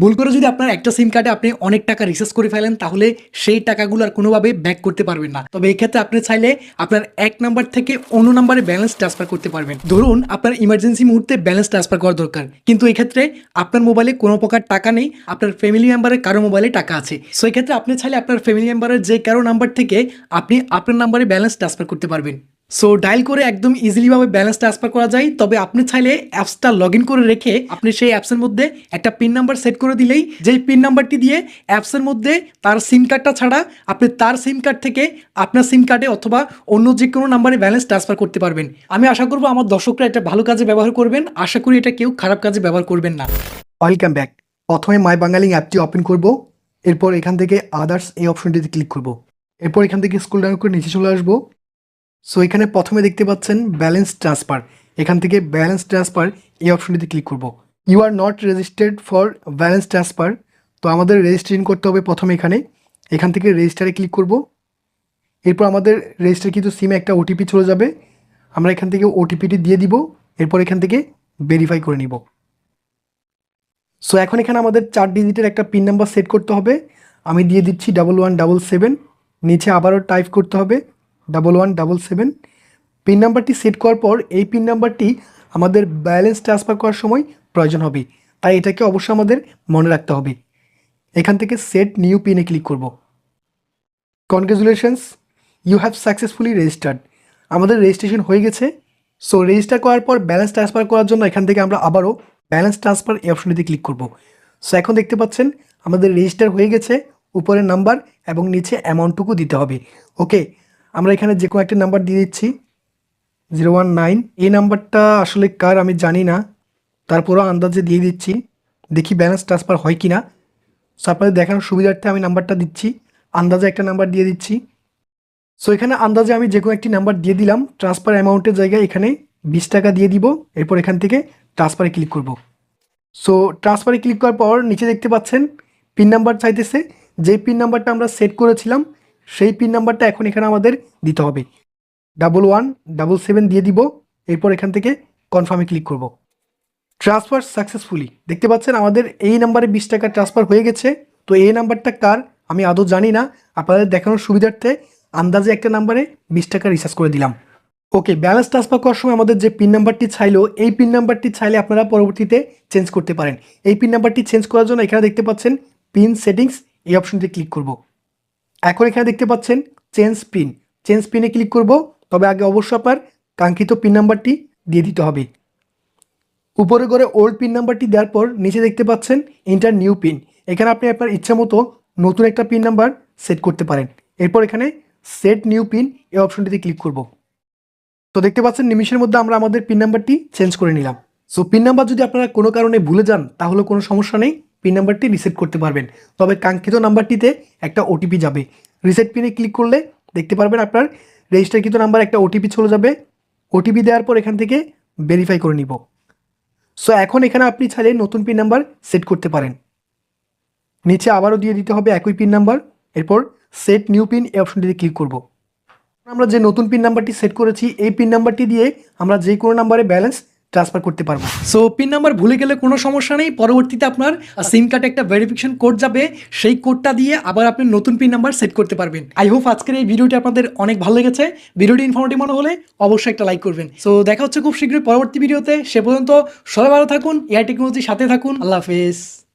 ভুল করে যদি আপনার একটা সিম কার্ডে আপনি অনেক টাকা রিচার্জ করে ফেলেন, তাহলে সেই টাকাগুলো আর কোনোভাবে ব্যাক করতে পারবেন না। তবে এক্ষেত্রে আপনি চাইলে আপনার এক নাম্বার থেকে অন্য নাম্বারে ব্যালেন্স ট্রান্সফার করতে পারবেন। ধরুন, আপনার ইমার্জেন্সি মুহূর্তে ব্যালেন্স ট্রান্সফার করা দরকার। কিন্তু এক্ষেত্রে আপনার মোবাইলে কোনো প্রকার টাকা নেই, আপনার ফ্যামিলি মেম্বারের কারও মোবাইলে টাকা আছে। সো এক্ষেত্রে আপনি চাইলে আপনার ফ্যামিলি মেম্বারের যে কারও নাম্বার থেকে আপনি আপনার নাম্বারে ব্যালেন্স ট্রান্সফার করতে পারবেন। সো ডায়াল করে একদম ইজিলিভাবে ব্যালেন্স ট্রান্সফার করা যায়। তবে আপনি চাইলে অ্যাপসটা লগ ইন করে রেখে আপনি সেই অ্যাপসের মধ্যে একটা পিন নাম্বার সেট করে দিলেই যেই পিন নাম্বারটি দিয়ে অ্যাপসের মধ্যে তার সিম কার্ডটা ছাড়া আপনি তার সিম কার্ড থেকে আপনার সিম কার্ডে অথবা অন্য যে কোনো নাম্বারে ব্যালেন্স ট্রান্সফার করতে পারবেন। আমি আশা করব আমার দর্শকরা এটা ভালো কাজে ব্যবহার করবেন। আশা করি এটা কেউ খারাপ কাজে ব্যবহার করবেন না। ওয়েলকাম ব্যাক প্রথমে মাই বাঙালি অ্যাপটি ওপেন করব। এরপর এখান থেকে আদার্স এই অপশনটিতে ক্লিক করব। এরপর এখান থেকে স্কুল ডাউন করে নিচে চলে আসব। সো এখানে প্রথমে দেখতে পাচ্ছেন ব্যালেন্স ট্রান্সফার এখান থেকে ব্যালেন্স ট্রান্সফার এই অপশনটিতে ক্লিক করব। You are not registered for balance transfer তো আমাদের রেজিস্ট্রেশন করতে হবে প্রথমে এখানে। এখান থেকে রেজিস্টারে ক্লিক করব। এরপর আমাদের রেজিস্টার কিন্তু সিমে একটা ওটিপি চলে যাবে। আমরা এখান থেকে ওটিপিটি দিয়ে দিব। এরপর এখান থেকে ভেরিফাই করে নিব। সো এখন এখানে আমাদের চার ডিজিটের একটা পিন নাম্বার সেট করতে হবে। আমি দিয়ে দিচ্ছি ডাবল ওয়ান ডাবল সেভেন নিচে আবারও টাইপ করতে হবে। Double one, double seven. Pin নাম্বারটি সেট করার পর এই পিন নাম্বারটি আমাদের ব্যালেন্স ট্রান্সফার করার সময় প্রয়োজন হবে। তাই এটাকে অবশ্যই আমাদের মনে রাখতে হবে। এখান থেকে সেট নিউ পিনে ক্লিক করব। Congratulations you have successfully registered আমাদের রেজিস্ট্রেশন হয়ে গেছে। সো রেজিস্টার করার পর ব্যালেন্স ট্রান্সফার করার জন্য এখান থেকে আমরা আবারও ব্যালেন্স ট্রান্সফার এই অপশনটিতে ক্লিক করব। সো এখন দেখতে পাচ্ছেন, আমাদের রেজিস্টার হয়ে গেছে। উপরের নাম্বার এবং নিচে অ্যামাউন্টটুকু দিতে হবে। ওকে আমরা এখানে যে কোনো একটা নাম্বার দিয়ে দিচ্ছি জিরো ওয়ান নাইন এই নাম্বারটা আসলে কার আমি জানি না। তারপরও আন্দাজে দিয়ে দিচ্ছি। দেখি ব্যালেন্স ট্রান্সফার হয় কি না সো আপনাদের দেখানোর সুবিধার্থে আমি নাম্বারটা দিচ্ছি। আন্দাজে একটা নাম্বার দিয়ে দিচ্ছি। সো এখানে আন্দাজে আমি যে কোনো একটি নাম্বার দিয়ে দিলাম ট্রান্সফার অ্যামাউন্টের জায়গায় এখানে বিশ টাকা দিয়ে দিব। এরপর এখান থেকে ট্রান্সফারে ক্লিক করব। সো ট্রান্সফারে ক্লিক করার পর নিচে দেখতে পাচ্ছেন পিন নাম্বার চাইতেছে। যেই পিন নাম্বারটা আমরা সেট করেছিলাম সেই পিন নাম্বারটা এখন এখানে আমাদের দিতে হবে। ডাবল ওয়ান ডাবল সেভেন দিয়ে দিব। এরপর এখান থেকে কনফার্মে ক্লিক করব। ট্রান্সফার সাকসেসফুলি দেখতে পাচ্ছেন আমাদের এই নাম্বারে বিশ টাকা ট্রান্সফার হয়ে গেছে। তো এই নাম্বারটা কার? আমি আদৌ জানি না। আপনাদের দেখানোর সুবিধার্থে আন্দাজে একটা নাম্বারে বিশ টাকা রিচার্জ করে দিলাম। ওকে ব্যালেন্স ট্রান্সফার করার সময় আমাদের যে পিন নাম্বারটি চাইলো, এই পিন নাম্বারটি চাইলে আপনারা পরবর্তীতে চেঞ্জ করতে পারেন। এই পিন নাম্বারটি চেঞ্জ করার জন্য এখানে দেখতে পাচ্ছেন পিন সেটিংস এই অপশনটি ক্লিক করব। এখন এখানে দেখতে পাচ্ছেন চেঞ্জ পিন চেঞ্জ পিনে ক্লিক করব, তবে আগে অবশ্যই আপনার কাঙ্ক্ষিত পিন নাম্বারটি দিয়ে দিতে হবে। উপরে করে ওল্ড পিন নাম্বারটি দেওয়ার পর নিচে দেখতে পাচ্ছেন ইন্টার নিউ পিন এখানে আপনি আপনার ইচ্ছা মতো নতুন একটা পিন নাম্বার সেট করতে পারেন। এরপর এখানে সেট নিউ পিন এই অপশনটিতে ক্লিক করব। তো দেখতে পাচ্ছেন নিমিশের মধ্যে আমরা আমাদের পিন নাম্বারটি চেঞ্জ করে নিলাম। সো পিন নাম্বার যদি আপনারা কোনো কারণে ভুলে যান, তাহলে কোনো সমস্যা নেই। পিন নাম্বারটি রিসেট করতে পারবেন। তবে কাঙ্ক্ষিত নাম্বারটিতে একটা ওটিপি যাবে। রিসেট পিনে ক্লিক করলে দেখতে পারবেন আপনার রেজিস্টারকৃত নাম্বার একটা ওটিপি চলে যাবে। ওটিপি দেওয়ার পর এখান থেকে ভেরিফাই করে নিব। সো এখন এখানে আপনি চাইলে নতুন পিন নাম্বার সেট করতে পারেন। নিচে আবারও দিয়ে দিতে হবে একই পিন নাম্বার এরপর সেট নিউ পিন এই অপশনটিতে ক্লিক করব। আমরা যে নতুন পিন নাম্বারটি সেট করেছি, এই পিন নাম্বারটি দিয়ে আমরা যে কোনো নাম্বারে ব্যালেন্স ট্রান্সফার করতে পারব। সো পিন নাম্বার ভুলে গেলে কোনো সমস্যা নেই। পরবর্তীতে আপনার সিম কার্ডে একটা ভেরিফিকেশন কোড যাবে। সেই কোডটা দিয়ে আবার আপনি নতুন পিন নাম্বার সেট করতে পারবেন। আই হোপ আজকের এই ভিডিওটি আপনাদের অনেক ভালো লেগেছে। ভিডিওটি ইনফরমেটিভ মনে হলে অবশ্যই একটা লাইক করবেন। সো দেখা হচ্ছে খুব শীঘ্রই পরবর্তী ভিডিওতে সে পর্যন্ত সবাই ভালো থাকুন। এআই টেকনোলজির সাথে থাকুন। আল্লাহ হাফেজ।